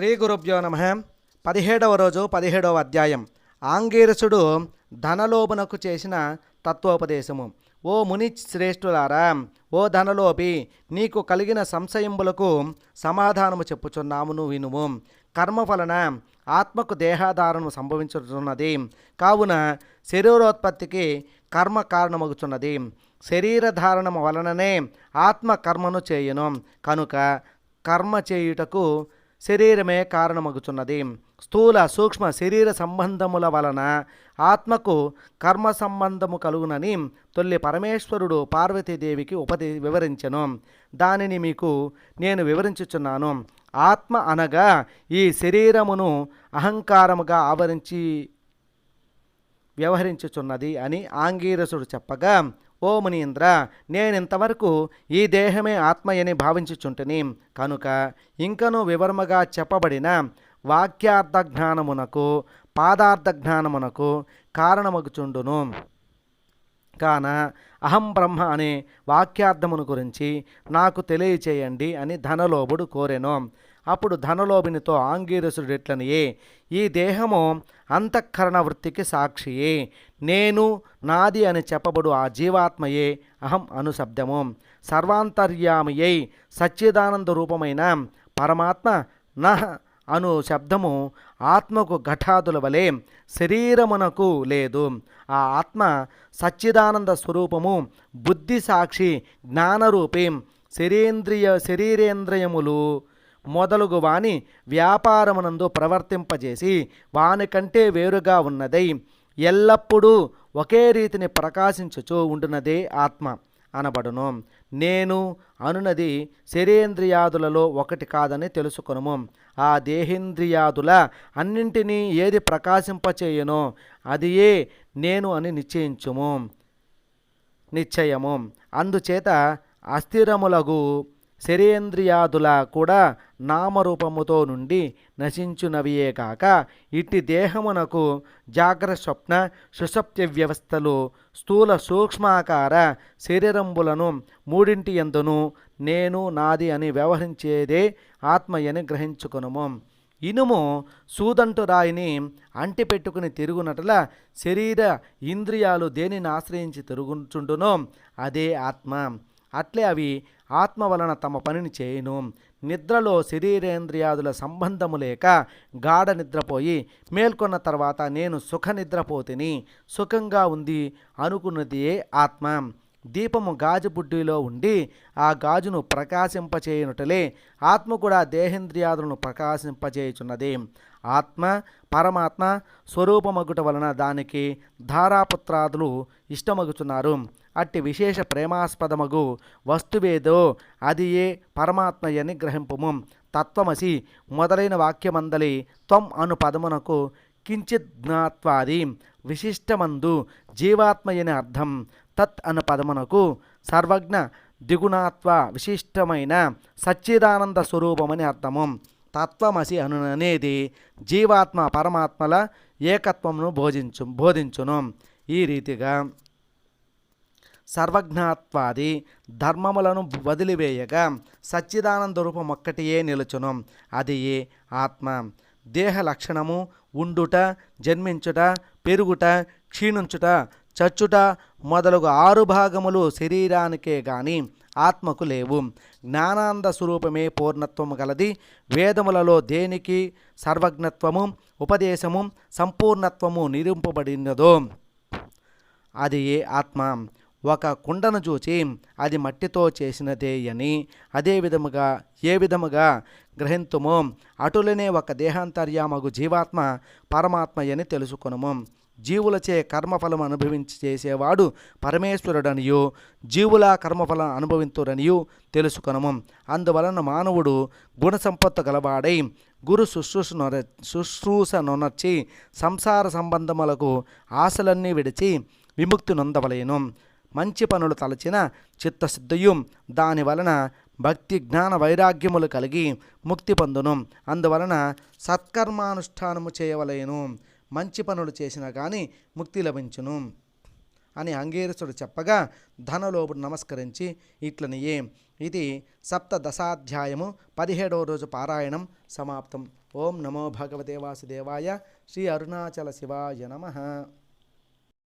శ్రీ గురుభ్యో నమ. పదిహేడవ రోజు పదిహేడవ అధ్యాయం. ఆంగీరసుడు ధనలోభనకు చేసిన తత్వోపదేశము. ఓ ముని శ్రేష్ఠులారా ఓ ధనలోపి నీకు కలిగిన సంశయంబులకు సమాధానము చెప్పుచున్నామును వినుము. కర్మ వలన ఆత్మకు దేహాధారణ సంభవించుతున్నది కావున శరీరోత్పత్తికి కర్మ కారణమగుచున్నది. శరీరధారణము వలననే ఆత్మ కర్మను చేయును. కనుక కర్మ చేయుటకు శరీరమే కారణమగుచున్నది. స్థూల సూక్ష్మ శరీర సంబంధముల వలన ఆత్మకు కర్మ సంబంధము కలుగునని తొల్లి పరమేశ్వరుడు పార్వతీదేవికి ఉపదే వివరించను. దానిని మీకు నేను వివరించుచున్నాను. ఆత్మ అనగా ఈ శరీరమును అహంకారముగా ఆవరించి వ్యవహరించుచున్నది అని ఆంగీరసుడు చెప్పగా ఓ మునీంద్ర నేనింతవరకు ఈ దేహమే ఆత్మయని భావించుచుంటిని. కనుక ఇంకను వివరముగా చెప్పబడిన వాక్యార్థ జ్ఞానమునకు పాదార్థ జ్ఞానమునకు కారణమగుచుండును. కాన అహం బ్రహ్మ అనే వాక్యార్థమును గురించి నాకు తెలియచేయండి అని ధనలోభుడు కోరెను. అప్పుడు ధనలోభినితో ఆంగీరసుడు ఎట్లనియే ఈ దేహము అంతఃకరణ వృత్తికి సాక్షియే. నేను నాది అని చెప్పబడు ఆ జీవాత్మయే అహం అనుశబ్దము. సర్వాంతర్యామియై సచ్చిదానంద రూపమైన పరమాత్మ నహ అను శబ్దము ఆత్మకు ఘటాదుల వలె శరీరమునకు లేదు. ఆ ఆత్మ సచ్చిదానంద స్వరూపము బుద్ధి సాక్షి జ్ఞానరూపి శరీంద్రియ శరీరేంద్రియములు మొదలుగు వాని వ్యాపారమునందు ప్రవర్తింపజేసి వానికంటే వేరుగా ఉన్నదై ఎల్లప్పుడూ ఒకే రీతిని ప్రకాశించుచూ ఉండునదే ఆత్మ అనబడును. నేను అనునది శరీంద్రియాదులలో ఒకటి కాదని తెలుసుకొనుము. ఆ దేహేంద్రియాదుల అన్నింటినీ ఏది ప్రకాశింపచేయనో అది ఏ నేను అని నిశ్చయించుము. నిశ్చయము. అందుచేత అస్థిరములగు శరీంద్రియాదుల కూడా నామరూపముతో నుండి నశించునవియే కాక ఇట్టి దేహమునకు జాగ్ర స్వప్న సుషప్తి వ్యవస్థలు స్థూల సూక్ష్మాకార శరీరంబులను మూడింటి ఎందును నేను నాది అని వ్యవహరించేదే ఆత్మయని గ్రహించుకునుము. ఇనుము సూదంటు రాయిని అంటిపెట్టుకుని తిరుగునట్ల శరీర ఇంద్రియాలు దేనిని ఆశ్రయించి తిరుగుచుండునో అదే ఆత్మ. అట్లే అవి ఆత్మ వలన తమ పనిని చేయును. నిద్రలో శరీరేంద్రియాదుల సంబంధము లేక గాఢ నిద్రపోయి మేల్కొన్న తర్వాత నేను సుఖ నిద్రపోతిని. సుఖంగా ఉంది అనుకున్నదియే ఆత్మ. దీపము గాజు బుడ్డిలో ఉండి ఆ గాజును ప్రకాశింపచేయునుటలే ఆత్మ కూడా దేహేంద్రియాదులను ప్రకాశింపచేయుచున్నది. ఆత్మ పరమాత్మ స్వరూపమగుట వలన దానికి ధారాపుత్రాదులు ఇష్టమగుచున్నారు. అట్టి విశేష ప్రేమాస్పదమగు వస్తువేదో అది ఏ పరమాత్మయని గ్రహింపుము. తత్వమసి మొదలైన వాక్యమందలి త్వం అను పదమునకు కించిత్ జ్ఞాత్వాది విశిష్టమందు జీవాత్మయని అర్థం. తత్ అను పదమునకు సర్వజ్ఞ దిగుణాత్వ విశిష్టమైన సచ్చిదానంద స్వరూపమని అర్థము. తత్వమసి అను అనేది జీవాత్మ పరమాత్మల ఏకత్వమును బోధించు బోధించును. ఈ రీతిగా సర్వజ్ఞాత్వాది ధర్మములను వదిలివేయగా సచ్చిదానంద రూపం ఒక్కటియే నిలుచును. అది ఏ ఆత్మ? దేహ లక్షణము ఉండుట జన్మించుట పెరుగుట క్షీణించుట చచ్చుట మొదలగు ఆరు భాగములు శరీరానికే గాని ఆత్మకు లేవు. జ్ఞానానంద స్వరూపమే పూర్ణత్వము గలది. వేదములలో దేనికి సర్వజ్ఞత్వము ఉపదేశము సంపూర్ణత్వము నిరూపబడినదో అది ఏ ఆత్మ? ఒక కుండను చూచి అది మట్టితో చేసినదే అని. అదే విధముగా ఏ విధముగా గ్రహింతుమో? అటులనే ఒక దేహాంతర్యామగు జీవాత్మ పరమాత్మయని తెలుసుకొనుము. జీవులచే కర్మఫలం అనుభవించి చేసేవాడు పరమేశ్వరుడనియు జీవుల కర్మఫలం అనుభవింతురనియు తెలుసుకొనము. అందువలన మానవుడు గుణసంపత్తు గలవాడై గురు శుశ్రూష నొర శుశ్రూష నొనర్చి సంసార సంబంధములకు ఆశలన్నీ విడిచి విముక్తి నొందవలేను. మంచి పనులు తలచిన చిత్తశుద్ధియు. దాని వలన భక్తి జ్ఞాన వైరాగ్యములు కలిగి ముక్తి పొందును. అందువలన సత్కర్మానుష్ఠానము చేయవలేను. మంచి పనులు చేసినా కానీ ముక్తి లభించును అని అంగీరసుడు చెప్పగా ధనలోపుడు నమస్కరించి ఇట్లనియే. ఇది సప్తదశాధ్యాయము పదిహేడవ రోజు పారాయణం సమాప్తం. ఓం నమో భగవతే వాసుదేవాయ శ్రీ అరుణాచల శివాయ నమః.